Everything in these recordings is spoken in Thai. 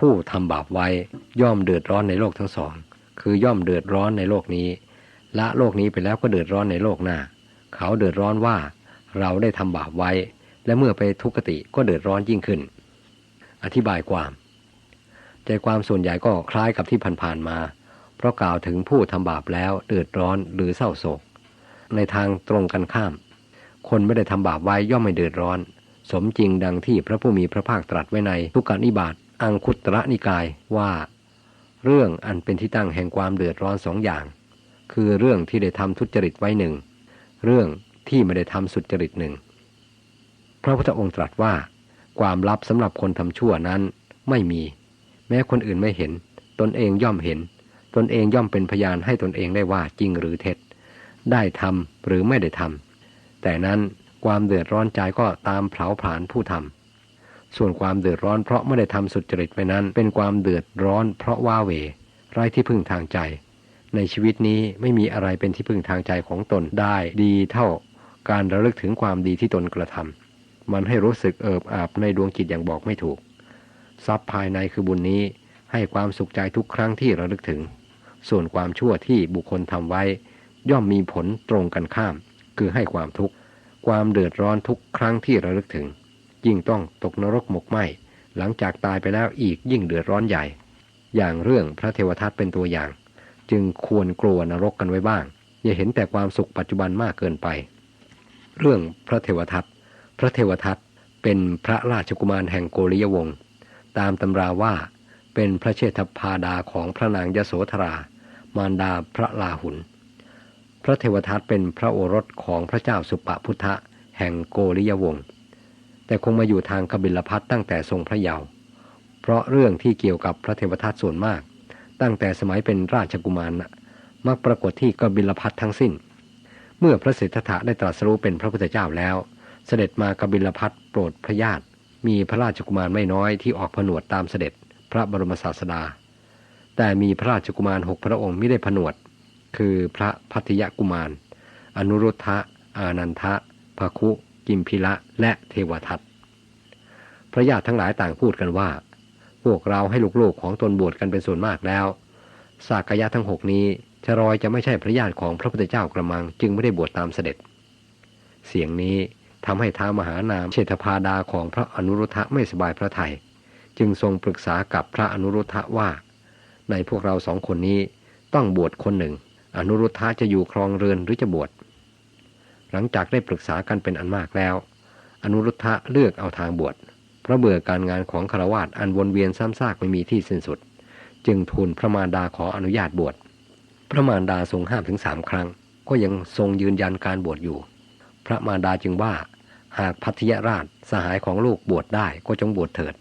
ผู้ทำบาปไว้ย่อมเดือดร้อนในโลกทั้งสอง คือย่อมเดือดร้อนในโลกนี้ ละโลกนี้ไปแล้วก็เดือดร้อนในโลกหน้า เขาเดือดร้อนว่าเราได้ทำบาปไว้ และเมื่อไปทุกขติก็เดือดร้อนยิ่งขึ้น อธิบายความใจความส่วนใหญ่ก็คล้ายกับที่ผ่านๆมา เพราะกล่าวถึงผู้ทำบาปแล้วเดือดร้อนหรือเศร้าโศก ในทางตรงกันข้าม คนไม่ได้ทำบาปไว้ย่อมไม่เดือดร้อน สมจริงดังที่พระผู้มีพระภาคตรัสไว้ในทุกการนิบาต อังคุตระนิกายว่า เรื่องอันเป็นที่ตั้งแห่งความเดือดร้อนสองอย่าง คือเรื่องที่ได้ทำทุจริตไว้หนึ่ง เรื่องที่ไม่ได้ทำสุจริตหนึ่ง พระพุทธองค์ตรัสว่า ความลับสำหรับคนทำชั่วนั้นไม่มี แม้คนอื่นไม่เห็น ตนเองย่อมเห็น ตนเองย่อมเป็นพยานให้ตนเองได้ว่าจริงหรือเท็จ ได้ทำหรือไม่ได้ทำแต่นั้นความเดือดร้อนใจก็ตามเผาผลาญผู้ทำ ส่วนความเดือดร้อนเพราะไม่ได้ทำสุจริตไปนั้น เป็นความเดือดร้อนเพราะว่าเวไร้ที่พึ่งทางใจ ในชีวิตนี้ไม่มีอะไรเป็นที่พึ่งทางใจของตนได้ดีเท่าการระลึกถึงความดีที่ตนกระทำมันให้รู้สึกเอิบอาบในดวงจิตอย่างบอกไม่ถูก ทรัพย์ภายในคือบุญนี้ให้ความสุขใจทุกครั้งที่ระลึกถึง ส่วนความชั่วที่บุคคลทำไว้ ย่อมมีผลตรงกันข้าม คือให้ความทุกข์ความเดือดร้อนทุกครั้งที่ระลึกถึง ยิ่งต้องตกนรกหมกไหมหลังจากตายไปแล้วอีกยิ่งเดือดร้อนใหญ่ อย่างเรื่องพระเทวทัตเป็นตัวอย่าง จึงควรกลัวนรกกันไว้บ้าง อย่าเห็นแต่ความสุขปัจจุบันมากเกินไป เรื่องพระเทวทัตพระเทวทัตเป็นพระราชกุมารแห่งโกริยวงศ์ตามตำราว่าเป็นพระเชษฐพาดาของพระนางยโสธรา มารดาพระลาหุน พระเทวทัตเป็นพระโอรสของพระเจ้าสุปปพุทธะแห่งโกริยวงศ์ แต่คงมาอยู่ทางกบิลพัทตั้งแต่ทรงพระเยาว์เพราะเรื่องที่เกี่ยวกับพระเทวทัตส่วนมาก ตั้งแต่สมัยเป็นราชกุมารนะมักปรากฏที่กบิลพัททั้งสิ้น เมื่อพระสิทธัตถะได้ตรัสรู้เป็นพระพุทธเจ้าแล้ว เสด็จมากบิลพัทโปรดพระญาติมีพระราชกุมารไม่น้อยที่ออกผนวดตามเสด็จพระบรมศาสดา แต่มีพระราชกุมารหกพระองค์ไม่ได้ผนวด คือพระพัทยกุมาร อนุรุทธะ อานันทะภคุ กิมพิละ และเทวทัต พระญาติทั้งหลายต่างพูดกันว่า พวกเราให้ลูกๆของตนบวชกันเป็นส่วนมากแล้วสากยะทั้งหกนี้ชรอยจะไม่ใช่พระญาติของพระพุทธเจ้ากระมังจึงไม่ได้บวชตามเสด็จ เสียงนี้ทำให้ท้ามหานามเชษฐพาดาของพระอนุรุทธะไม่สบายพระทยัยจึงทรงปรึกษากับพระอนุรุทธะว่า ในพวกเราสองคนนี้ต้องบวชคนหนึ่ง อนุรุทธะจะอยู่ครองเรือนหรือจะบวชหลังจากได้ปรึกษากันเป็นอันมากแล้ว อนุรุทธะเลือกเอาทางบวช เพราะเบื่อการงานของคารวาสอันวนเวียนซ้ำซากไม่มีที่สิ้นสุด จึงทูลพระมารดาขออนุญาตบวชพระมารดาทรงห้ามถึงสามครั้ง ก็ยังทรงยืนยันการบวชอยู่ พระมารดาจึงว่า หากพัทยราชสหายของลูกบวชได้ก็จงบวชเถิด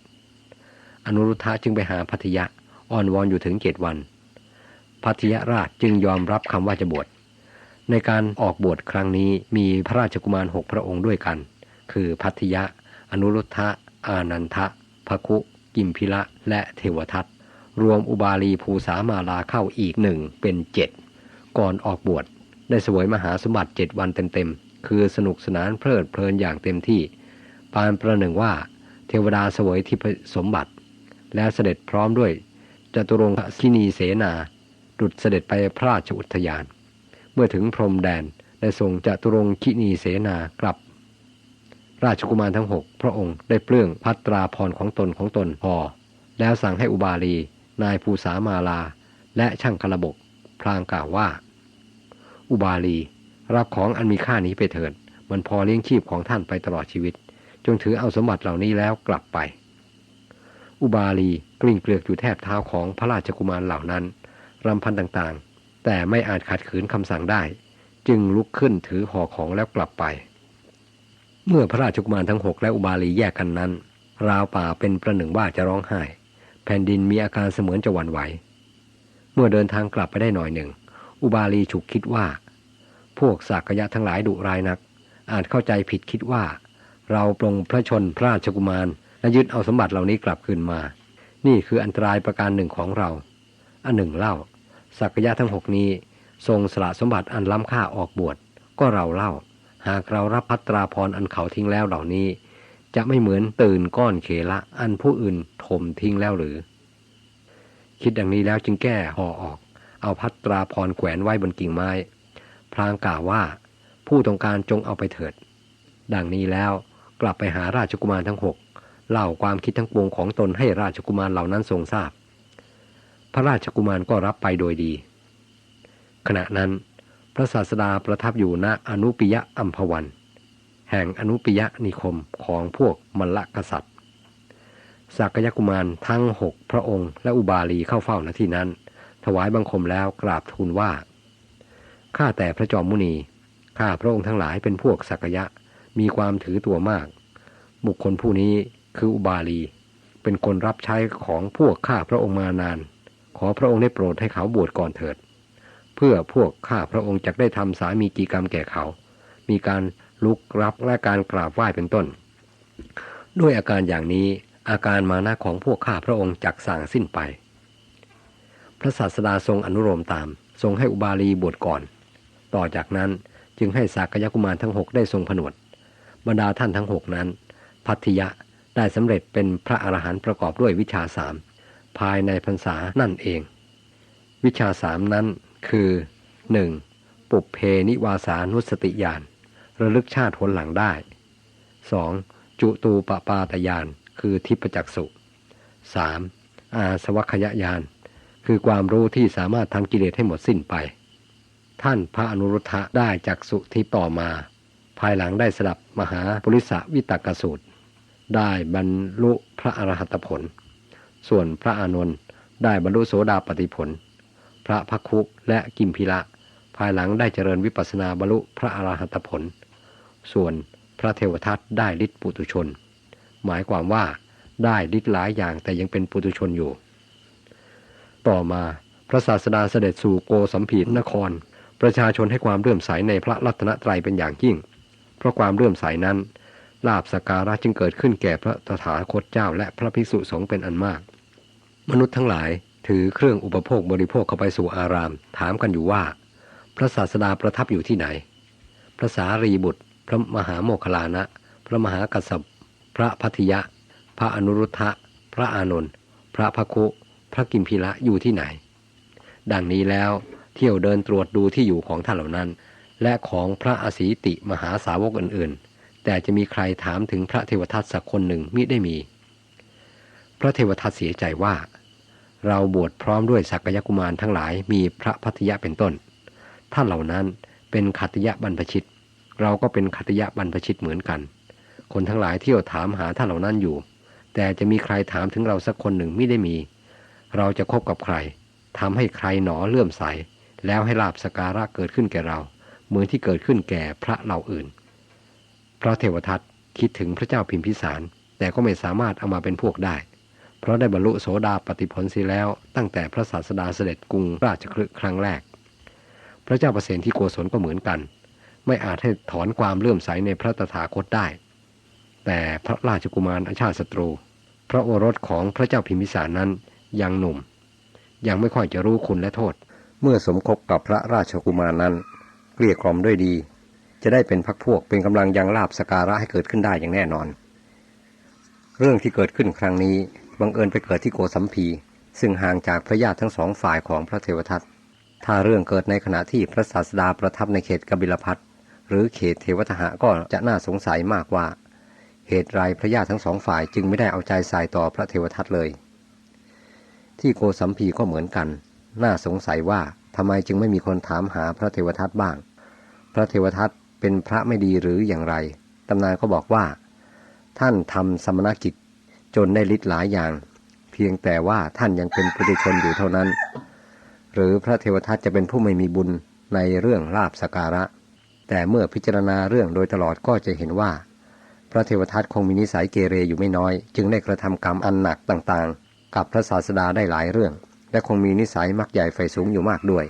อนุรุทธะจึงไปหาพัทยะอ้อนวอนอยู่ถึงเจ็ดวัน พัทยราชจึงยอมรับคำว่าจะบวชในการออกบวชครั้งนี้มีพระราชกุมารหกพระองค์ด้วยกัน คือพัทยะ อนุรุทธะ อานันทะภคุ กิมพิละ และเทวทัตรวมอุบาลีภูสามาลาเข้าอีกหนึ่งเป็นเจ็ดก่อนออกบวชได้สวยมหาสมบัติเจ็ดวันเต็มๆ คือสนุกสนานเพลิดเพลินอย่างเต็มที่ ปานประหนึ่งว่า เทวดาสวยทิพสมบัติ แล้วเสด็จพร้อมด้วยจตุรงคินีเสนา ดุดเสด็จไปพระราชอุทยาน เมื่อถึงพรมแดนได้ส่งจตุรงคินีเสนากลับ ราชกุมารทั้งหกพระองค์ได้เปลื้องพัตราพรของตนของตนพอ แล้วสั่งให้อุบาลี นายภูสามาลา และช่างคลบก พลางกล่าวว่า อุบาลี รับของอันมีค่านี้ไปเถิด มันพอเลี้ยงชีพของท่านไปตลอดชีวิต จงถือเอาสมบัติเหล่านี้แล้วกลับไป อุบาลีกลิ้งเกลือกอยู่แทบเท้าของพระราชกุมารเหล่านั้นรำพันต่างๆ แต่ไม่อาจขัดขืนคำสั่งได้ จึงลุกขึ้นถือห่อของแล้วกลับไป เมื่อพระราชกุมารทั้งหกและอุบาลีแยกกันนั้น ราวป่าเป็นประหนึ่งว่าจะร้องไห้ แผ่นดินมีอาการเสมือนจะหวั่นไหว เมื่อเดินทางกลับไปได้หน่อยหนึ่ง อุบาลีฉุกคิดว่า พวกสากยะทั้งหลายดุร้ายนัก อาจเข้าใจผิดคิดว่า เราปรงพระชนพระราชกุมารและยึดเอาสมบัติเหล่านี้กลับคืนมา นี่คืออันตรายประการหนึ่งของเรา อันหนึ่งเล่าสักยะทั้งหกนี้ ทรงสละสมบัติอันล้ำค่าออกบวชก็เราเล่า หากเรารับพัตราพรอันเขาทิ้งแล้วเหล่านี้ จะไม่เหมือนตื่นก้อนเขละอันผู้อื่นถมทิ้งแล้วหรือ คิดดังนี้แล้วจึงแก้ห่อออก เอาพัตราพรแขวนไว้บนกิ่งไม้ พลางกล่าวว่า ผู้ต้องการจงเอาไปเถิด ดังนี้แล้วกลับไปหาราชกุมารทั้งหกเล่าความคิดทั้งปวงของตนให้ราชกุมารเหล่านั้นทรงทราบ พระราชกุมารก็รับไปโดยดี ขณะนั้น พระศาสดาประทับอยู่ณอนุปิยะอัมพวัน แห่งอนุปิยะนิคมของพวกมลกษัตริย์สักยกุมารทั้งหกพระองค์และอุบาลีเข้าเฝ้าณที่นั้น ถวายบังคมแล้วกราบทูลว่า ข้าแต่พระจอมมุนี ข้าพระองค์ทั้งหลายเป็นพวกสักยะ มีความถือตัวมาก บุคคลผู้นี้คืออุบาลี เป็นคนรับใช้ของพวกข้าพระองค์มานาน ขอพระองค์ได้โปรดให้เขาบวชก่อนเถิด เพื่อพวกข้าพระองค์จะได้ทำสามีจีกรรมแก่เขา มีการลุกรับและการกราบไหว้เป็นต้น ด้วยอาการอย่างนี้อาการมานะของพวกข้าพระองค์จักสั่งสิ้นไป พระศาสดาทรงอนุโลมตาม ทรงให้อุบาลีบวชก่อน ต่อจากนั้นจึงให้สากยกุมารทั้งหกได้ทรงผนวด บรรดาท่านทั้งหกนั้น พัทยะได้สำเร็จเป็นพระอรหันต์ประกอบด้วยวิชาสามภายในพรรษานั่นเอง วิชาสามนั้น คือ 1. ปุเพนิวาสานุสติญาณระลึกชาติหนหลังได้ 2. จุตูปปาตญาณคือทิพจักสุ 3. อาสวัคยญาณคือความรู้ที่สามารถทำกิเลสให้หมดสิ้นไป ท่านพระอนุรุทธะได้จักสุทิต่อมา ภายหลังได้สดับมหาปุริสวิตกสูตร ได้บรรลุพระอรหัตผล ส่วนพระอานนท์ได้บรรลุโสดาปติผล ระพักคุและกิมพิละ ภายหลังได้เจริญวิปัสนาบรรลุพระอรหัตผล ส่วนพระเทวทัตได้ฤทธิปุตุชน หมายความว่าได้ฤทธิ์หลายอย่างแต่ยังเป็นปุตุชนอยู่ ต่อมาพระศาสดาเสด็จสู่โกสัมพีนคร ประชาชนให้ความเลื่อมใสในพระรัตนตรัยเป็นอย่างยิ่ง เพราะความเลื่อมใสนั้นลาบสกการะจึงเกิดขึ้นแก่พระตถาคตเจ้าและพระภิกษุสงฆ์เป็นอันมาก มนุษย์ทั้งหลาย ถือเครื่องอุปโภคบริโภคเข้าไปสู่อาราม ถามกันอยู่ว่า พระศาสดาประทับอยู่ที่ไหน พระสารีบุตร พระมหาโมคคลานะ พระมหากัสสปพระพัทยะ พระอนุรุทธะ พระอานนท์พระพคุพระกิมพิละอยู่ที่ไหน ดังนี้แล้วเที่ยวเดินตรวจดูที่อยู่ของท่านเหล่านั้น และของพระอสีติมหาสาวกอื่นๆ แต่จะมีใครถามถึงพระเทวทัตสักคนหนึ่งมิได้มี พระเทวทัตเสียใจว่า เราบวชพร้อมด้วยสักยกุมารทั้งหลายมีพระพัทยะเป็นต้น ท่านเหล่านั้นเป็นขัตยะบรรพชิต เราก็เป็นขัตยะบรรพชิตเหมือนกัน คนทั้งหลายเที่ยวถามหาท่านเหล่านั้นอยู่ แต่จะมีใครถามถึงเราสักคนหนึ่งไม่ได้มี เราจะคบกับใครทำให้ใครหนอเลื่อมใส แล้วให้ลาบสการะเกิดขึ้นแก่เรา เหมือนที่เกิดขึ้นแก่พระเหล่าอื่น พระเทวทัตคิดถึงพระเจ้าพิมพิสาร แต่ก็ไม่สามารถเอามาเป็นพวกได้ เพราะได้บรรลุโสดาปฏิผลเสีแล้ว ตั้งแต่พระศาสดาเสด็จกรุงราชคลึครั้งแรก พระเจ้าประเสนที่โกศลก็เหมือนกัน ไม่อาจให้ถอนความเลื่อมใสในพระตถาคตได้ แต่พระราชกุมารอาชาติศัตรู พระโอรสของพระเจ้าพิมพิสารนั้นยังหนุ่ม ยังไม่ค่อยจะรู้คุณและโทษ เมื่อสมคบกับพระราชกุมารนั้นเกลี้ยกล่อมด้วยดี จะได้เป็นพักพวกเป็นกำลังยังลาบสการะให้เกิดขึ้นได้อย่างแน่นอน เรื่องที่เกิดขึ้นครั้งนี้ บังเอิญไปเกิดที่โกสัมพี ซึ่งห่างจากพระญาติทั้งสองฝ่ายของพระเทวทัตถ้าเรื่องเกิดในขณะที่พระศาสดาประทับในเขตกบิลพัทหรือเขตเทวทหะก็จะน่าสงสัยมากว่า เหตุไรพระญาติทั้งสองฝ่ายจึงไม่ได้เอาใจใส่ต่อพระเทวทัตเลย ที่โกสัมพีก็เหมือนกัน น่าสงสัยว่าทำไมจึงไม่มีคนถามหาพระเทวทัตบ้าง พระเทวทัตเป็นพระไม่ดีหรืออย่างไร ตำนานก็บอกว่า ท่านทำสมณกิจ จนได้ฤทธิ์หลายอย่าง เพียงแต่ว่าท่านยังเป็นปุถุชนอยู่เท่านั้น หรือพระเทวทัตจะเป็นผู้ไม่มีบุญในเรื่องลาบสการะ แต่เมื่อพิจารณาเรื่องโดยตลอดก็จะเห็นว่า พระเทวทัตคงมีนิสัยเกเรอยู่ไม่น้อย จึงได้กระทำกรรมอันหนักต่างๆ กับพระศาสดาได้หลายเรื่อง และคงมีนิสัยมักใหญ่ไฟสูงอยู่มากด้วย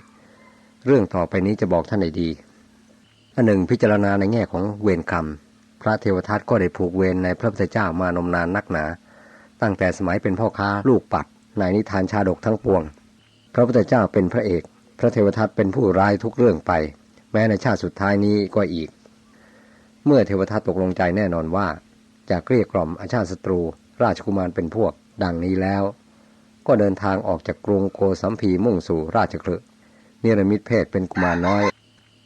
เรื่องต่อไปนี้จะบอกท่านได้ดีอันหนึ่งพิจารณาในแง่ของเวรกรรมพระเทวทัตก็ได้ผูกเวรในพระพุทธเจ้ามานมนานนักหนา ตั้งแต่สมัยเป็นพ่อค้าลูกปัดในนิทานชาดกทั้งปวง พระพุทธเจ้าเป็นพระเอก พระเทวทัตเป็นผู้ร้ายทุกเรื่องไป แม้ในชาติสุดท้ายนี้ก็อีก เมื่อเทวทัตตกลงใจแน่นอนว่าจะเกลี้ยกล่อมอาชาติศัตรู ราชกุมารเป็นพวก ดังนี้แล้ว ก็เดินทางออกจากกรุงโกสัมพีมุ่งสู่ราชคลึเนรมิตเพศเป็นกุมารน้อย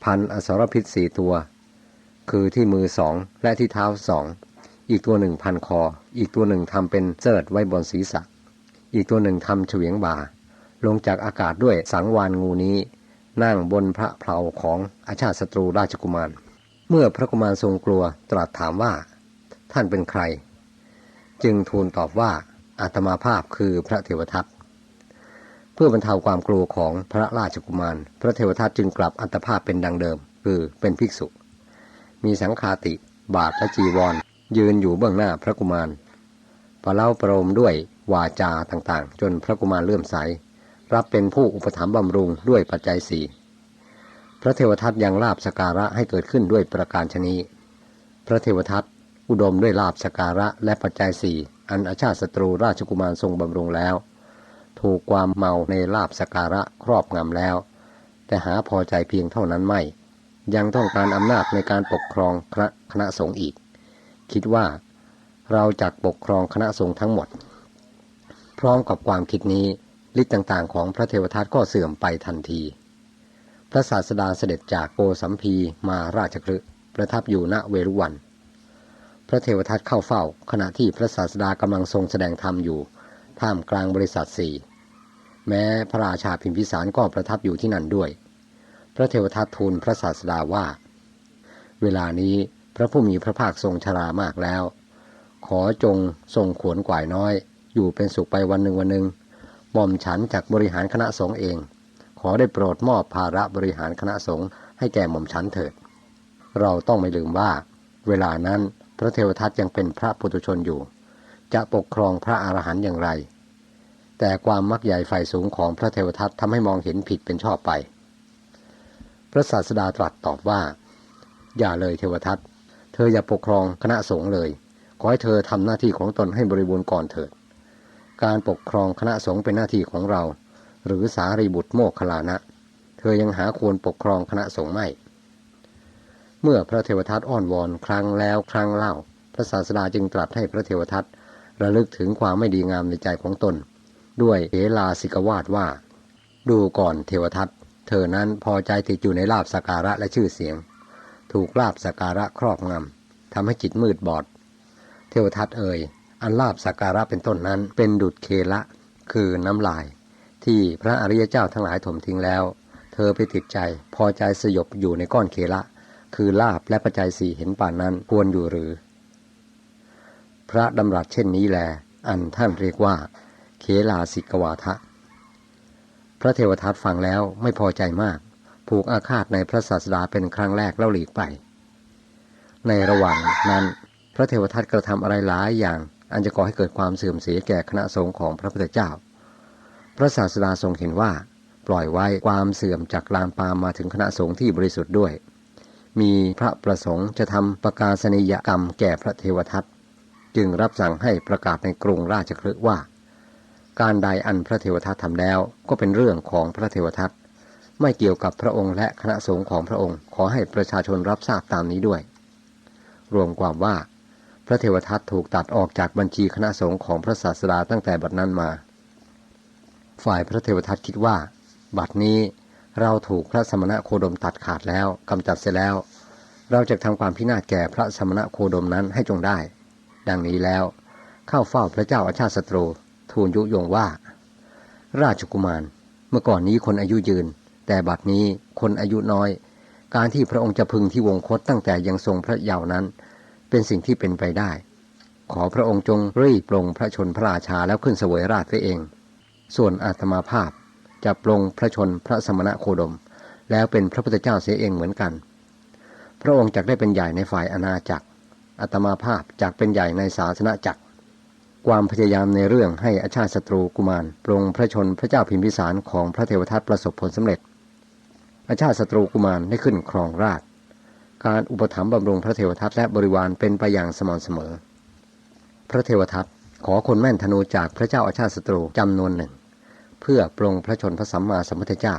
พันอสรพิษสี่ตัว คือที่มือสองและที่เท้าสอง อีกตัวหนึ่งพันคอ อีกตัวหนึ่งทำเป็นเจิดไว้บนศีรษะ อีกตัวหนึ่งทำเฉวียงบ่า ลงจากอากาศด้วยสังวานงูนี้ นั่งบนพระเพลาของอาชาติศัตรูราชกุมาร เมื่อพระกุมารทรงกลัวตรัสถามว่า ท่านเป็นใคร จึงทูลตอบว่าอาตมาภาพคือพระเทวทัตเพื่อบรรเทาความกลัวของพระราชกุมาร พระเทวทัตจึงกลับอัตภาพเป็นดังเดิม คือเป็นภิกษุ มีสังฆาติ บาทและจีวร ยืนอยู่เบื้องหน้าพระกุมารประเล่าประโลมด้วยวาจาต่างๆ จนพระกุมารเลื่อมใส รับเป็นผู้อุปถัมภ์บำรุงด้วยปัจจัยสี่พระเทวทัตยังลาบสการะให้เกิดขึ้นด้วยประการชนีพระเทวทัตอุดมด้วยลาบสการะและปัจจัยสี่อันอาชาติศัตรูราชกุมารทรงบำรุงแล้ว ถูกความเมาในลาบสการะครอบงำแล้ว แต่หาพอใจเพียงเท่านั้นไม่ ยังต้องการอำนาจในการปกครองคณะคณะสงฆ์อีก คิดว่า เราจักปกครองคณะสงฆ์ทั้งหมด พร้อมกับความคิดนี้ฤทธิ์ต่างๆ ของพระเทวทัตก็เสื่อมไปทันที พระศาสดาเสด็จจากโกสัมพีมาราชคฤห์ประทับอยู่ณเวรุวัน พระเทวทัตเข้าเฝ้า ขณะที่พระศาสดากำลังทรงแสดงธรรมอยู่ ท่ามกลางบริษัทสี่แม้พระราชาพิมพิสารก็ประทับอยู่ที่นั่นด้วย พระเทวทัตทูลพระศาสดาว่า เวลานี้ พระผู้มีพระภาคทรงชรามากแล้ว ขอจงทรงขวนกวายน้อย อยู่เป็นสุขไปวันหนึ่งวันหนึ่งหม่อมฉันจากบริหารคณะสงฆ์เอง ขอได้โปรดมอบภาระบริหารคณะสงฆ์ให้แก่หม่อมฉันเถิด เราต้องไม่ลืมว่า เวลานั้นพระเทวทัตยังเป็นพระปุถุชนอยู่ จะปกครองพระอรหันต์อย่างไร แต่ความมักใหญ่ไฟสูงของพระเทวทัตทำให้มองเห็นผิดเป็นชอบไป พระศาสดาตรัสตอบว่า อย่าเลยเทวทัต เธออย่าปกครองคณะสงฆ์เลย ขอให้เธอทำหน้าที่ของตนให้บริบูรณ์ก่อนเถิด การปกครองคณะสงฆ์เป็นหน้าที่ของเรา หรือสารีบุตรโมคคลานะ เธอยังหาควรปกครองคณะสงฆ์ไม่ เมื่อพระเทวทัตอ้อนวอนครั้งแล้วครั้งเล่า พระศาสดาจึงตรัสให้พระเทวทัตระลึกถึงความไม่ดีงามในใจของตน ด้วยเอลาสิกวาดว่า ดูก่อนเทวทัตเธอนั้นพอใจติดอยู่ในลาบสการะและชื่อเสียง ถูกลาบสักการะครอบงำทำให้จิตมืดบอด เทวทัตเอ่ย อันลาบสักการะเป็นต้นนั้นเป็นดุดเคละ คือน้ำลาย ที่พระอริยเจ้าทั้งหลายถมทิ้งแล้ว เธอไปติดใจพอใจสยบอยู่ในก้อนเคละ คือลาบและปัจจัยสี่เห็นป่านนั้นควรอยู่หรือ พระดำรัสเช่นนี้แล อันท่านเรียกว่า เคลาสิกวาทะ พระเทวทัตฟังแล้วไม่พอใจมาก ผูกอาฆาตในพระศาสดาเป็นครั้งแรกแล้วหลีกไป ในระหว่างนั้นพระเทวทัตกระทำอะไรหลายอย่าง อันจะก่อให้เกิดความเสื่อมเสียแก่คณะสงฆ์ของพระพุทธเจ้า พระศาสดาทรงเห็นว่า ปล่อยไว้ความเสื่อมจากลามปามมาถึงคณะสงฆ์ที่บริสุทธิ์ด้วย มีพระประสงค์จะทำประกาศนียกรรมแก่พระเทวทัตจึงรับสั่งให้ประกาศในกรุงราชคฤห์ว่า การใดอันพระเทวทัตทำแล้วก็เป็นเรื่องของพระเทวทัต ไม่เกี่ยวกับพระองค์และคณะสงฆ์ของพระองค์ ขอให้ประชาชนรับทราบตามนี้ด้วย รวมความว่า พระเทวทัตถูกตัดออกจากบัญชีคณะสงฆ์ของพระศาสดาตั้งแต่บัดนั้นมา ฝ่ายพระเทวทัตคิดว่า บัดนี้เราถูกพระสมณะโคดมตัดขาดแล้วกำจัดเสียแล้ว เราจะทำความพินาศแก่พระสมณะโคดมนั้นให้จงได้ ดังนี้แล้วเข้าเฝ้าพระเจ้าอาชาติศัตรูทูลยุยงว่า ราชกุมาร เมื่อก่อนนี้คนอายุยืน แต่บัดนี้คนอายุน้อย การที่พระองค์จะพึงที่วงคตตั้งแต่ยังทรงพระเยาว์นั้น เป็นสิ่งที่เป็นไปได้ ขอพระองค์จงรีบปลงพระชนพระราชาแล้วขึ้นเสวยราชไว้เอง ส่วนอาตมาภาพจะปลงพระชนพระสมณะโคดม แล้วเป็นพระพุทธเจ้าเสียเองเหมือนกัน พระองค์จักได้เป็นใหญ่ในฝ่ายอาณาจักรอาตมาภาพจักเป็นใหญ่ในศาสนาจักรความพยายามในเรื่องให้อาชาติศัตรูกุมารปรงพระชนพระเจ้าพิมพิสารของพระเทวทัตประสบผลสำเร็จ อาชาติศัตรูกุมารได้ขึ้นครองราชการอุปถัมภ์บำรุงพระเทวทัตและบริวารเป็นไปอย่างสม่ำเสมอ พระเทวทัตขอคนแม่นธนูจากพระเจ้าอาชาติศัตรูจำนวนหนึ่ง เพื่อปรงพระชนพระสัมมาสัมพุทธเจ้า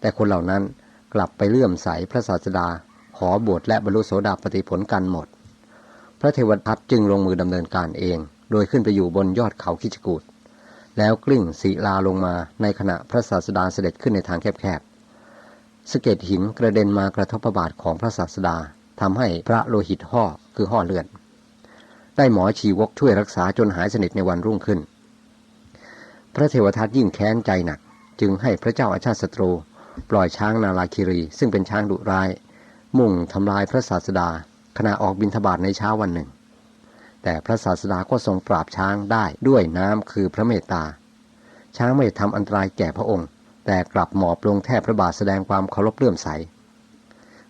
แต่คนเหล่านั้นกลับไปเลื่อมใสพระศาสดา ขอบวชและบรรลุโสดาปฏิผลกันหมด พระเทวทัตจึงลงมือดำเนินการเอง โดยขึ้นไปอยู่บนยอดเขาคิชกูดแล้วกลิ้งศิลาลงมาในขณะพระศาสดาเสด็จขึ้นในทางแคบ สะเก็ดหินกระเด็นมากระทบพระบาทของพระศาสดาทำให้พระโลหิตห่อคือห่อเลือดได้หมอชีวกช่วยรักษาจนหายสนิทในวันรุ่งขึ้น พระเทวทัตยิ่งแค้นใจหนัก จึงให้พระเจ้าอาชาติศัตรู ปล่อยช้างนาลาคิรี ซึ่งเป็นช้างดุร้าย มุ่งทำลายพระศาสดา ขณะออกบิณฑบาตในเช้าวันหนึ่ง แต่พระศาสดาก็ทรงปราบช้างได้ด้วยน้ำคือพระเมตตา ช้างไม่ทำอันตรายแก่พระองค์ แต่กลับหมอบลงแทบพระบาทแสดงความเคารพเลื่อมใส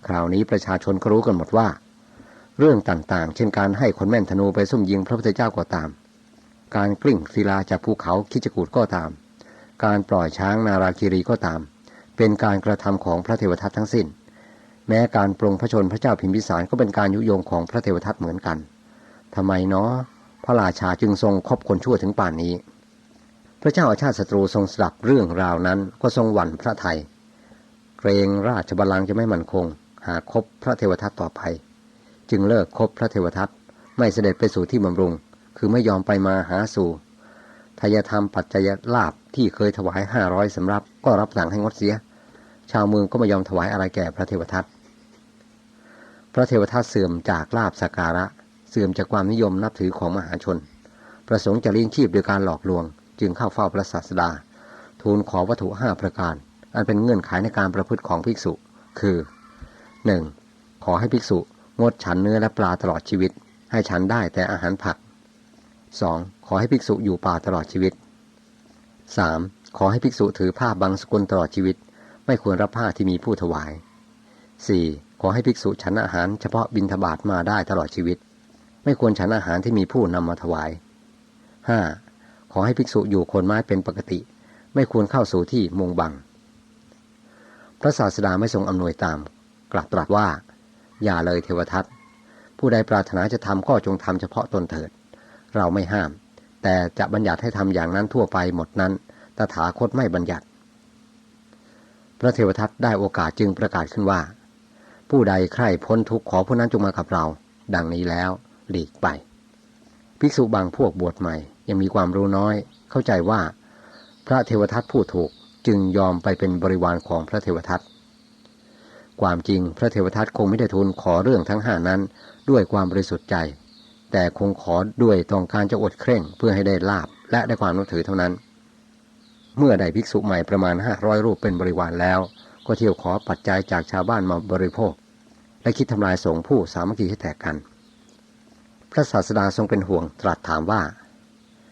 คราวนี้ประชาชนก็รู้กันหมดว่า เรื่องต่างๆ เช่นการให้คนแม่นธนูไปซุ่มยิงพระพุทธเจ้าก็ตาม การกลิ้งศิลาจากภูเขาคิจกูดก็ตาม การปล่อยช้างนาราคิรีก็ตาม เป็นการกระทำของพระเทวทัตทั้งสิ้น แม้การปรงพระชนพระเจ้าพิมพิสารก็เป็นการยุยงของพระเทวทัตเหมือนกันทำไมเนาะพระราชาจึงทรงคบคนชั่วถึงป่านนี้ พระเจ้าอาชาติศัตรูทรงสดับเรื่องราวนั้นก็ทรงหวั่นพระไทย เกรงราชบัลลังก์จะไม่มั่นคง หากคบพระเทวทัตต่อไป จึงเลิกคบพระเทวทัตไม่เสด็จไปสู่ที่บำรุง คือไม่ยอมไปมาหาสู่ทายธรรมปัจจัยลาบที่เคยถวายห้าร้อยสำรับ ก็รับสั่งให้งดเสีย ชาวเมืองก็ไม่ยอมถวายอะไรแก่พระเทวทัตพระเทวทัตเสื่อมจากลาบสักการะ เสื่อมจากความนิยมนับถือของมหาชน ประสงค์จะเลี้ยงชีพโดยการหลอกลวง จึงเข้าเฝ้าพระศาสดา ทูลขอวัตถุห้าประการ อันเป็นเงื่อนไขในการประพฤติของภิกษุ คือ 1. ขอให้ภิกษุงดฉันเนื้อและปลาตลอดชีวิต ให้ฉันได้แต่อาหารผัก 2. ขอให้ภิกษุอยู่ป่าตลอดชีวิต 3. ขอให้ภิกษุถือผ้าบางสกุลตลอดชีวิต ไม่ควรรับผ้าที่มีผู้ถวาย 4. ขอให้ภิกษุฉันอาหารเฉพาะบิณฑบาตมาได้ตลอดชีวิต ไม่ควรฉันอาหารที่มีผู้นำมาถวาย 5. ขอให้ภิกษุอยู่โคนไม้เป็นปกติ ไม่ควรเข้าสู่ที่มุงบัง พระศาสดาไม่ทรงอำนวยตาม กลับตรัสว่า อย่าเลยเทวทัตผู้ใดปรารถนาจะทำก็จงทำเฉพาะตนเถิด เราไม่ห้าม แต่จะบัญญัติให้ทำอย่างนั้นทั่วไปหมดนั้น ตถาคตไม่บัญญัติ พระเทวทัตได้โอกาสจึงประกาศขึ้นว่า ผู้ใดใคร่พ้นทุกข์ขอผู้นั้นจงมากับเรา ดังนี้แล้ว หลีกไป ภิกษุบางพวกบวชใหม่ ยังมีความรู้น้อย เข้าใจว่า พระเทวทัตผู้ถูกจึงยอมไปเป็นบริวารของพระเทวทัตความจริงพระเทวทัตคงไม่ได้ทูลขอเรื่องทั้งห้านั้นด้วยความบริสุทธิ์ใจ แต่คงขอด้วยต้องการจะอดเคร่งเพื่อให้ได้ลาบและได้ความนับถือเท่านั้น เมื่อได้ภิกษุใหม่ประมาณห้าร้อยรูปเป็นบริวารแล้ว ก็เที่ยวขอปัจจัยจากชาวบ้านมาบริโภค และคิดทำลายสงฆ์ผู้สามัคคีให้แตกกัน พระศาสดาทรงเป็นห่วงตรัสถามว่า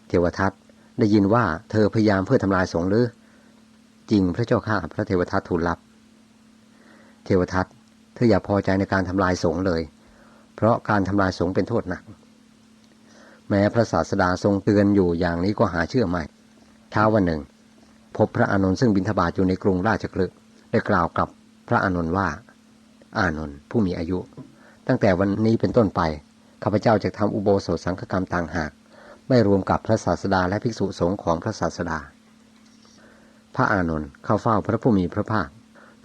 เทวทัตได้ยินว่าเธอพยายามเพื่อทำลายสงฆ์หรือ จริงพระเจ้าข้าพระเทวทัตทูลรับ เทวทัตเธออย่าพอใจในการทำลายสงฆ์เลย เพราะการทำลายสงฆ์เป็นโทษหนัก แม้พระศาสดาทรงเตือนอยู่อย่างนี้ก็หาเชื่อไม่เช้าวันหนึ่ง พบพระอานนท์ซึ่งบิณฑบาตอยู่ในกรุงราชคลึได้กล่าวกับพระอานนท์ว่า อานนท์ผู้มีอายุ ตั้งแต่วันนี้เป็นต้นไปข้าพเจ้าจะทำอุโบสถสังฆกรรมต่างหาก ไม่รวมกับพระศาสดาและภิกษุสงฆ์ของพระศาสดา พระอานนท์เข้าเฝ้าพระผู้มีพระภาค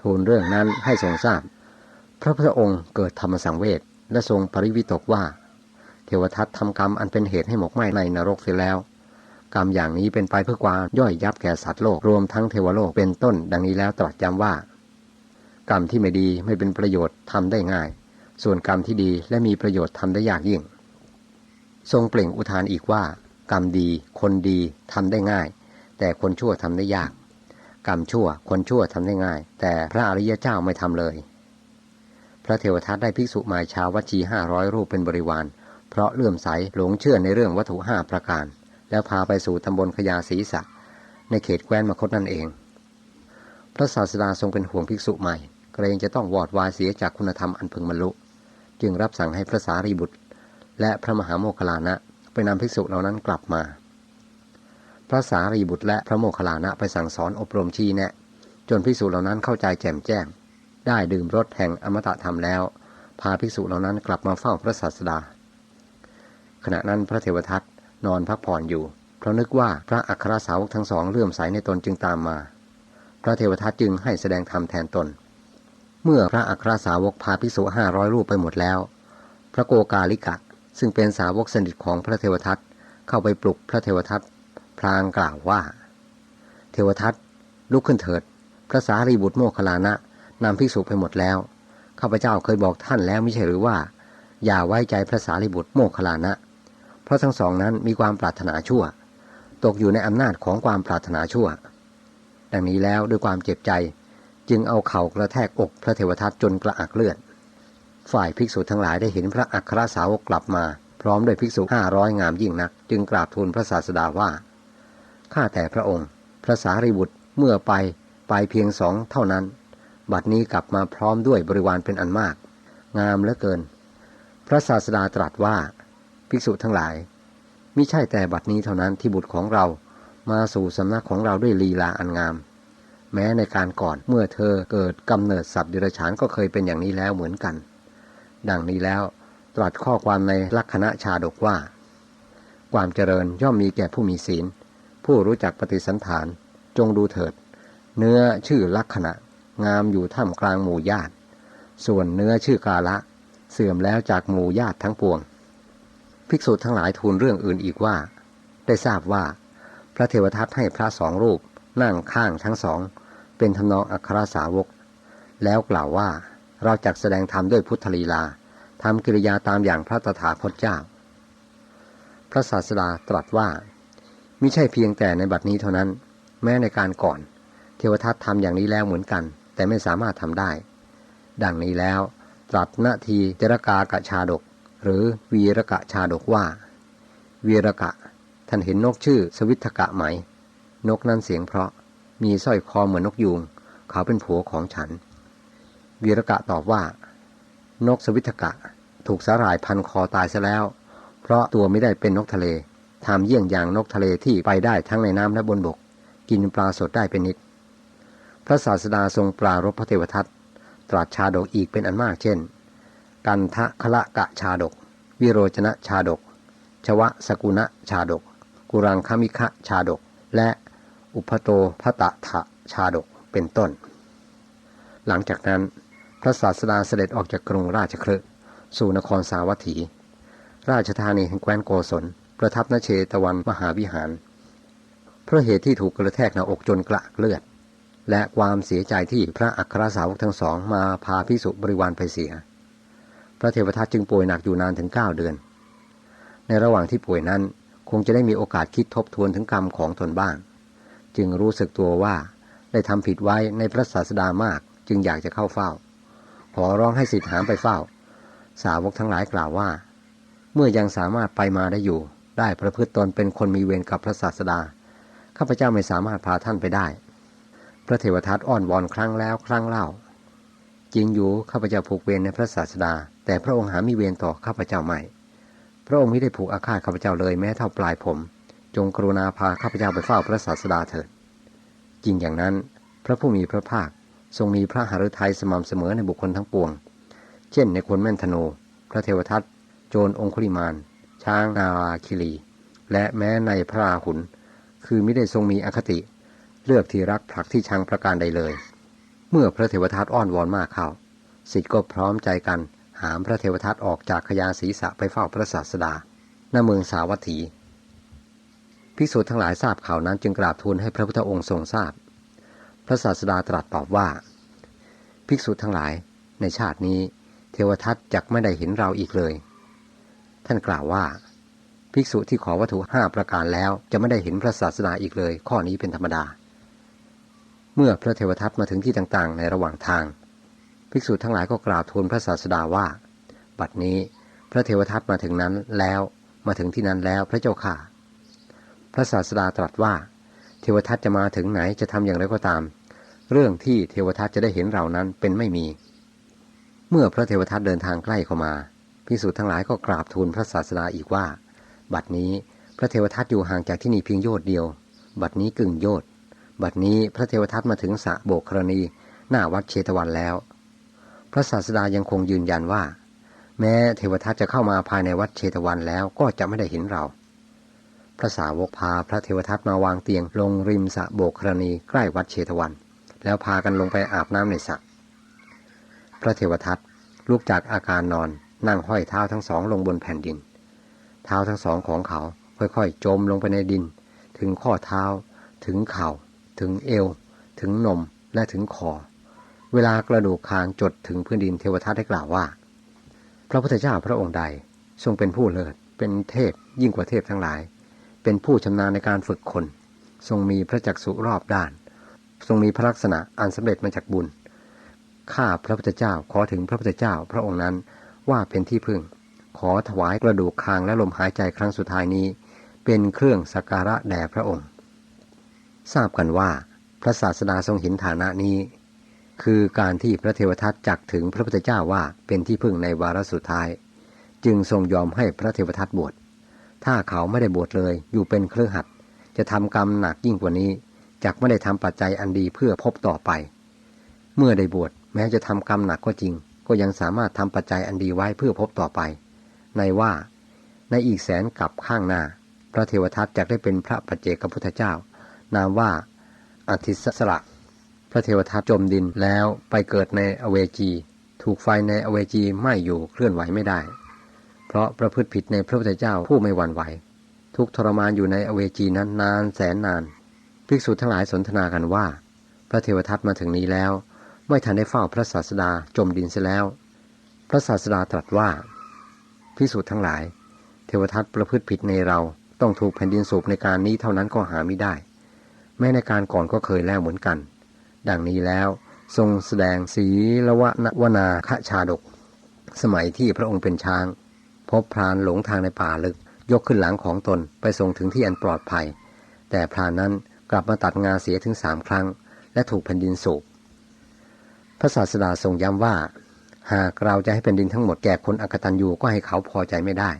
ทูลเรื่องนั้นให้ทรงทราบ พระพุทธองค์เกิดธรรมสังเวชและทรงปริวิตกว่า เทวทัตทำกรรมอันเป็นเหตุให้หมกไหม้ในนรกเสียแล้ว กรรมอย่างนี้เป็นไปเพื่อความย่อยยับแก่สัตว์โลกรวมทั้งเทวโลกเป็นต้น ดังนี้แล้วตรัสย้ำว่า กรรมที่ไม่ดีไม่เป็นประโยชน์ทำได้ง่าย ส่วนกรรมที่ดีและมีประโยชน์ทำได้ยากยิ่ง ทรงเปล่งอุทานอีกว่า กรรมดีคนดีทำได้ง่าย แต่คนชั่วทำได้ยาก กรรมชั่วคนชั่วทำได้ง่าย แต่พระอริยเจ้าไม่ทำเลย พระเทวทัตได้ภิกษุมาชาววัชีห้าร้อยรูปเป็นบริวาร เพราะเลื่อมใสหลงเชื่อในเรื่องวัตถุห้าประการ แล้วพาไปสู่ตำบลขยาศีสะในเขตแคว้นมคตนั่นเอง พระศาสดาทรงเป็นห่วงภิกษุใหม่เกรงจะต้องวอดวายเสียจากคุณธรรมอันพึงบรรลุ จึงรับสั่งให้พระสารีบุตร และพระมหาโมคคลานะไปนำภิกษุเหล่านั้นกลับมา พระสารีบุตรและพระโมคคลลานะไปสั่งสอนอบรมชี้แนะ จนภิกษุเหล่านั้นเข้าใจแจ่มแจ้ง ได้ดื่มรสแห่งอมตะธรรมแล้ว พาภิกษุเหล่านั้นกลับมาเฝ้าพระศาสดา ขณะนั้นพระเทวทัตนอนพักผ่อนอยู่ เพราะนึกว่าพระอัครสาวกทั้งสองเลื่อมใสในตนจึงตามมา พระเทวทัตจึงให้แสดงธรรมแทนตน เมื่อพระอัครสาวกพาภิกษุห้าร้อยรูปไปหมดแล้ว พระโกกาลิกะ ซึ่งเป็นสาวกสนิทของพระเทวทัตเข้าไปปลุกพระเทวทัตพลางกล่าวว่า เทวทัตลุกขึ้นเถิด พระสารีบุตรโมคลานะนำภิกษุไปหมดแล้วข้าพเจ้าเคยบอกท่านแล้วไม่ใช่หรือว่า อย่าไว้ใจพระสารีบุตรโมคคัลลานะ เพราะทั้งสองนั้นมีความปรารถนาชั่ว ตกอยู่ในอำนาจของความปรารถนาชั่ว ดังนี้แล้วด้วยความเจ็บใจ จึงเอาเข่ากระแทกอกพระเทวทัตจนกระอักเลือด ฝ่ายภิกษุทั้งหลายได้เห็นพระอัครสาวกกลับมา พร้อมด้วยภิกษุห้าร้อยงามยิ่งนัก จึงกราบทูลพระศาสดาว่า ข้าแต่พระองค์ พระสารีบุตรเมื่อไปไปเพียงสองเท่านั้น บัดนี้กลับมาพร้อมด้วยบริวารเป็นอันมาก งามเหลือเกิน พระศาสดาตรัสว่า ภิกษุทั้งหลายมิใช่แต่บัดนี้เท่านั้นที่บุตรของเรามาสู่สำนักของเราด้วยลีลาอันงาม แม้ในการก่อนเมื่อเธอเกิดกำเนิดสัตว์เดรัจฉานก็เคยเป็นอย่างนี้แล้วเหมือนกัน ดังนี้แล้ว ตรัสข้อความในลักษณะชาดกว่า ความเจริญย่อมมีแก่ผู้มีศีล ผู้รู้จักปฏิสันฐาน จงดูเถิด เนื้อชื่อลักษณะ งามอยู่ท่ามกลางหมู่ญาติ ส่วนเนื้อชื่อกาละ เสื่อมแล้วจากหมู่ญาติทั้งปวง ภิกษุทั้งหลายทูลเรื่องอื่นอีกว่า ได้ทราบว่า พระเทวทัตให้พระสองรูปนั่งข้างทั้งสอง เป็นทำนองอัครสาวก แล้วกล่าวว่า เราจักแสดงธรรมด้วยพุทธลีลาทำกิริยาตามอย่างพระตถาคตเจ้า พระศาสดาตรัสว่ามิใช่เพียงแต่ในบัดนี้เท่านั้น แม้ในการก่อน เทวทัตทำอย่างนี้แล้วเหมือนกัน แต่ไม่สามารถทำได้ ดังนี้แล้ว ตรัสนาทีเจรกากะชาดก หรือวีรกะชาดกว่า วีรกะ ท่านเห็นนกชื่อสวิทกะไหม นกนั้นเสียงเพราะมีสร้อยคอเหมือนนกยูงเขาเป็นผัวของฉัน วีรกะตอบว่า นกสวิทกะ ถูกสาหร่ายพันคอตายซะแล้ว เพราะตัวไม่ได้เป็นนกทะเลทำเยี่ยงอย่างนกทะเลที่ไปได้ทั้งในน้ำและบนบก กินปลาสดได้เป็นนิด พระศาสดาทรงปรารบพระเทวทัตตรัสชาดกอีกเป็นอันมากเช่น กันทะคละกะชาดก วิโรจนะชาดก ชวะสกุณะชาดก กุรังคมิคะชาดก และอุปโตพตะทะชาดกเป็นต้น หลังจากนั้น พระศาสดาเสด็จออกจากกรุงราชคฤห์สู่นครสาวัตถี ราชธานีแห่งแคว้นโกศล ประทับนเชตวันมหาวิหาร เพราะเหตุที่ถูกกระแทกหน้าอกจนกระเลือด และความเสียใจที่พระอัครสาวกทั้งสองมาพาพิสุบริวารไปเสีย พระเทวทัตจึงป่วยหนักอยู่นานถึงเก้าเดือน ในระหว่างที่ป่วยนั้นคงจะได้มีโอกาสคิดทบทวนถึงกรรมของตนบ้าง จึงรู้สึกตัวว่าได้ทำผิดไว้ในพระศาสดามากจึงอยากจะเข้าเฝ้า ขอร้องให้สิทธิ์หามไปเฝ้า สาวกทั้งหลายกล่าวว่า เมื่อยังสามารถไปมาได้อยู่ ได้ประพฤติตนเป็นคนมีเวรกับพระศาสดา ข้าพเจ้าไม่สามารถพาท่านไปได้ พระเทวทัตอ้อนวอนครั้งแล้วครั้งเล่า จริงอยู่ข้าพเจ้าผูกเวรในพระศาสดา แต่พระองค์หามีเวรต่อข้าพเจ้าไม่ พระองค์ไม่ได้ผูกอาฆาตข้าพเจ้าเลยแม้เท่าปลายผม จงกรุณาพาข้าพเจ้าไปเฝ้าพระศาสดาเถิด จริงอย่างนั้น พระผู้มีพระภาค ทรงมีพระหฤทัยสม่ำเสมอในบุคคลทั้งปวง เช่นในคนแม่นธนู พระเทวทัต โจรองคุลิมาน ช้างนาราคิรี และแม้ในพระราหุล คือไม่ได้ทรงมีอคติ เลือกที่รักผลักที่ชังประการใดเลย เมื่อพระเทวทัตอ้อนวอนมากเข้าสิทธิ์ก็พร้อมใจกัน หามพระเทวทัตออกจากขยาศีรษะไปเฝ้าพระศาสดา ณ เมืองสาวัตถี ภิกษุทั้งหลายทราบข่าวนั้นจึงกราบทูลให้พระพุทธองค์ทรงทราบ พระศาสดาตรัสตอบว่า ภิกษุทั้งหลาย ในชาตินี้ เทวทัตจักไม่ได้เห็นเราอีกเลย ท่านกล่าวว่า ภิกษุที่ขอวัตถุห้าประการแล้วจะไม่ได้เห็นพระศาสดาอีกเลย ข้อนี้เป็นธรรมดา เมื่อพระเทวทัตมาถึงที่ต่างๆ ในระหว่างทาง ภิกษุทั้งหลายก็กราบทูลพระศาสดาว่า บัดนี้พระเทวทัตมาถึงนั้นแล้วมาถึงที่นั้นแล้วพระเจ้าค่ะ พระศาสดาตรัสว่า เทวทัตจะมาถึงไหนจะทำอย่างไรก็ตาม เรื่องที่เทวทัตจะได้เห็นเรานั้นเป็นไม่มี เมื่อพระเทวทัตเดินทางใกล้เข้ามาภิกษุทั้งหลายก็กราบทูลพระศาสดาอีกว่า บัดนี้พระเทวทัตอยู่ห่างจากที่นี่เพียงโยชน์เดียว บัดนี้กึ่งโยชน์บัดนี้พระเทวทัตมาถึงสะโบกครณี หน้าวัดเชตวันแล้ว พระศาสดายังคงยืนยันว่า แม้เทวทัตจะเข้ามาภายในวัดเชตวันแล้วก็จะไม่ได้เห็นเรา พระสาวกพาพระเทวทัตมาวางเตียงลงริมสระโบกครณีใกล้วัดเชตวัน แล้วพากันลงไปอาบน้ำในสระพระเทวทัตลุกจากอาการนอนนั่งห้อยเท้าทั้งสองลงบนแผ่นดิน เท้าทั้งสองของเขาค่อยๆ จมลงไปในดิน ถึงข้อเท้า ถึงเข่า ถึงเอว ถึงนมและถึงคอ เวลากระดูกคางจดถึงพื้นดินเทวทัตได้กล่าวว่า พระพุทธเจ้าพระองค์ใดทรงเป็นผู้เลิศเป็นเทพยิ่งกว่าเทพทั้งหลาย เป็นผู้ชำนาญในการฝึกคน ทรงมีพระจักษุรอบด้าน ทรงมีพระลักษณะอันสำเร็จมาจากบุญ ข้าพระพุทธเจ้าขอถึงพระพุทธเจ้าพระองค์นั้นว่าเป็นที่พึ่ง ขอถวายกระดูกคางและลมหายใจครั้งสุดท้ายนี้ เป็นเครื่องสักการะแด่พระองค์ ทราบกันว่าพระศาสดาทรงเห็นฐานะนี้ คือการที่พระเทวทัตจักถึงพระพุทธเจ้าว่าเป็นที่พึ่งในวาระสุดท้าย จึงทรงยอมให้พระเทวทัตบวช ถ้าเขาไม่ได้บวชเลย อยู่เป็นเครือขัดจะทำกรรมหนักยิ่งกว่านี้จักไม่ได้ทำปัจจัยอันดีเพื่อพบต่อไป เมื่อได้บวชแม้จะทำกรรมหนักก็จริง ก็ยังสามารถทำปัจจัยอันดีไว้เพื่อพบต่อไป ในว่า ในอีกแสนกับข้างหน้า พระเทวทัตจะได้เป็นพระปัจเจกพุทธเจ้า นามว่าอธิสระพระเทวทัตจมดินแล้วไปเกิดในอเวจี ถูกไฟในอเวจีไหม้อยู่เคลื่อนไหวไม่ได้ เพราะประพฤติผิดในพระพุทธเจ้าผู้ไม่หวั่นไหว ทุกทรมานอยู่ในอเวจีนั้นนานแสนนาน ภิกษุทั้งหลายสนทนากันว่า พระเทวทัตมาถึงนี้แล้ว ไม่ทันได้เฝ้าพระศาสดาจมดินเสียแล้ว พระศาสดาตรัสว่า ภิกษุทั้งหลาย เทวทัตประพฤติผิดในเราต้องถูกแผ่นดินสูบในการนี้เท่านั้นก็หาไม่ได้ แม้ในการก่อนก็เคยแล้วเหมือนกัน ดังนี้แล้วทรงแสดงศีลวนวนาคชาดก สมัยที่พระองค์เป็นช้าง พบพรานหลงทางในป่าลึก ยกขึ้นหลังของตนไปส่งถึงที่อันปลอดภัย แต่พรานนั้นกลับมาตัดงาเสียถึงสามครั้ง และถูกแผ่นดินสูบพระศาสดาทรงย้ำว่า หากเราจะให้แผ่นดินทั้งหมดแก่คนอกตันยูก็ให้เขาพอใจไม่ได้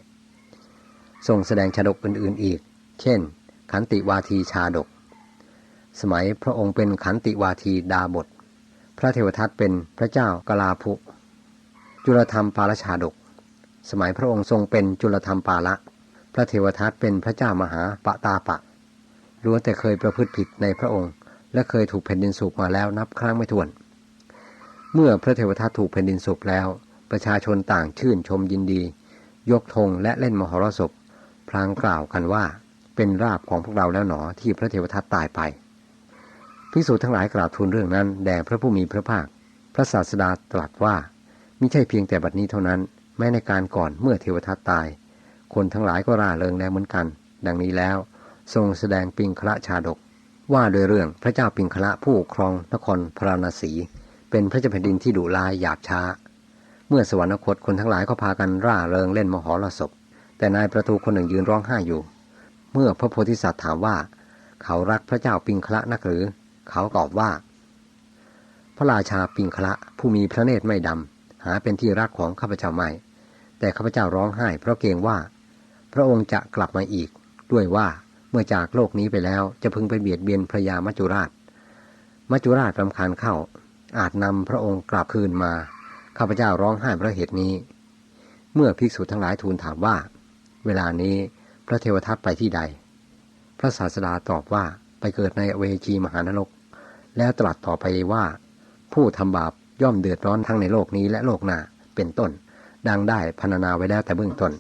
ทรงแสดงชาดกอื่นๆอีก เช่น ขันติวาทีชาดก สมัยพระองค์เป็นขันติวาทีดาบท พระเทวทัตเป็นพระเจ้ากลาภุจุลธรรมปาลชาดก สมัยพระองค์ทรงเป็นจุลธรรมปาละ พระเทวทัตเป็นพระเจ้ามหาปตาปะล้วนแต่เคยประพฤติผิดในพระองค์ และเคยถูกแผ่นดินสูบมาแล้วนับครั้งไม่ถ้วน เมื่อพระเทวทัตถูกแผ่นดินสูบแล้ว ประชาชนต่างชื่นชมยินดี ยกธงและเล่นมหรสพ พลางกล่าวกันว่า เป็นราบของพวกเราแล้วหนอที่พระเทวทัตตายไปภิกษุทั้งหลายกล่าวทูลเรื่องนั้นแด่พระผู้มีพระภาค พระศาสดาตรัสว่ามิใช่เพียงแต่บัดนี้เท่านั้น แม้ในการก่อนเมื่อเทวทัตตาย คนทั้งหลายก็ร่าเริงแล้วเหมือนกัน ดังนี้แล้วทรงแสดงปิงคละชาดก ว่าโดยเรื่องพระเจ้าปิงคละผู้ครองนครพราณสี เป็นพระเจ้าแผ่นดินที่ดุร้ายหยาบช้า เมื่อสวรรคตคนทั้งหลายก็พากันร่าเริงเล่นมหรสพ แต่นายประตูคนหนึ่งยืนร้องไห้อยู่ เมื่อพระโพธิสัตว์ถามว่า เขารักพระเจ้าปิงคละนักหรือ เขาตอบว่า พระราชาปิงคละผู้มีพระเนตรไม่ดำ หาเป็นที่รักของข้าพเจ้าไม่ แต่ข้าพเจ้าร้องไห้ เพราะเกรงว่า พระองค์จะกลับมาอีก ด้วยว่าเมื่อจากโลกนี้ไปแล้วจะพึงไปเบียดเบียนพระยามัจจุราช มัจจุราชรำคาญเข้า อาจนำพระองค์กลับคืนมา ข้าพเจ้าร้องไห้เพราะเหตุนี้ เมื่อภิกษุทั้งหลายทูลถามว่า เวลานี้พระเทวทัตไปที่ใด พระศาสดาตอบว่าไปเกิดในเวจีมหานรก แล้วตรัสต่อไปว่า ผู้ทำบาป ย่อมเดือดร้อนทั้งในโลกนี้และโลกหน้าเป็นต้น ดังได้พรรณนาไว้แล้วแต่เบื้องต้น